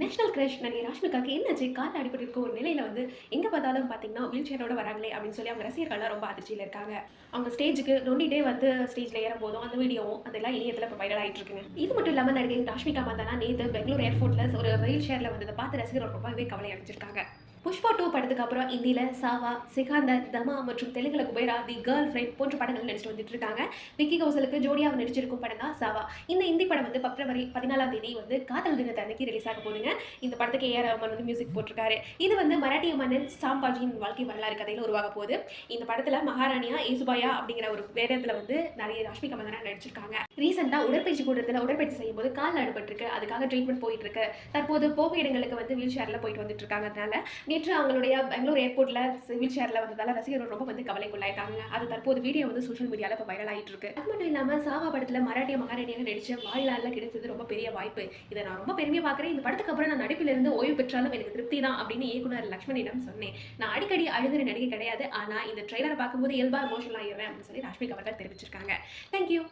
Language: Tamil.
நேஷனல் கிரஷ் நடிகை ராஷ்மிகாக்கு என்னாச்சு? கால் அடிபட்டு இருக்க ஒரு நிலையில் வந்து எங்கே பார்த்தாலும் பார்த்தீங்கன்னா வீல் சேரோட வராங்களே அப்படின்னு சொல்லி அவங்க ரசிகர்கள்லாம் ரொம்ப அதிர்ச்சியில் இருக்காங்க. அவங்க ஸ்டேஜுக்கு நொண்டிட்டே வந்து ஸ்டேஜில் ஏறும் போதும் அந்த வீடியோவும் அதெல்லாம் இணையத்தில் இப்போ வைரல் ஆகிட்டு இருக்குங்க. இது மட்டும் இல்லாமல் நடிகை ராஷ்மிகா மந்தானா நேற்று பெங்களூர் ஏர்போர்ட்டில் ஒரு வீல் சேரில் வந்ததை பார்த்து ரசிகர்கள் ரொம்பவே கவலை அடைஞ்சிருக்காங்க. புஷ்பா டூ படத்துக்கு அப்புறம் இந்தியில் சாவா சிகாந்தர் தமா மற்றும் தெலுங்குல குபேரா தி கேர்ள் ஃப்ரெண்ட் போன்ற படங்கள் நடிச்சுட்டு வந்துட்டு இருக்காங்க. விக்கி கௌசலுக்கு ஜோடியாக நடிச்சிருக்கும் படம் தான் சாவா. இந்த இந்தி படம் வந்து பிப்ரவரி பதினாலாம் தேதி வந்து காதல் தினத்தை அன்னைக்கு ரிலீஸ் ஆக போகுதுங்க. இந்த படத்துக்கு ஏஆர் ரஹ்மான் வந்து மியூசிக் போட்டிருக்காரு. இது வந்து மராட்டிய மன்னன் சாம்பாஜியின் வாழ்க்கை வரலாறு கதையில் உருவாக போகுது. இந்த படத்தில் மகாராணியா ஏசுபாயா அப்படிங்கிற ஒரு வேடத்தில் வந்து நிறைய ராஷ்மிகா மந்தனா நடிச்சிருக்காங்க. ரீசெண்டாக உடற்பயிற்சி கூட்டத்தில் உடற்பயிற்சி செய்யும் போது கால் அடிபட்டிருக்கு அதுக்காக ட்ரீட்மெண்ட் போயிட்டு இருக்கு. தற்போது போக இடங்களுக்கு வந்து வீல் சேரில் போயிட்டு வந்துட்டு இருக்காங்க. அதனால நேற்று அவங்களுடைய பெங்களூர் ஏர்போர்ட்டில் சிவில் சேரில் வந்ததால ரசிகர்கள் ரொம்ப வந்து கவலைக்குள்ளாயிட்டாங்க. அது தற்போது வீடியோ வந்து சோஷியல் மீடியாவில் இப்போ வைரல் ஆகிட்டு இருக்கு. அது மட்டும் இல்லாமல் சாவா படத்தில் மராட்டிய மகாராணியாக நடிச்ச வாழ்நாளில் கிடைச்சது ரொம்ப பெரிய வாய்ப்பு. இதை நான் ரொம்ப பெருமையாக பார்க்குறேன் இந்த படத்துக்கு அப்புறம் நான் நடிப்பிலிருந்து ஓய்வு பெற்றாலும் எனக்கு திருப்தி தான் அப்படின்னு இயக்குனர் லக்ஷ்மணியிடம் சொன்னேன். நான் அடிக்கடி அழுகிற நடிகை கிடையாது. ஆனால் இந்த ட்ரெய்லரை பார்க்கும்போது இயல்பாக எமோஷனல் ஆகிடுறேன் அப்படின்னு சொல்லி ராஷ்மிகா அவர்கள் தெரிவிச்சிருக்காங்க. தேங்க்யூ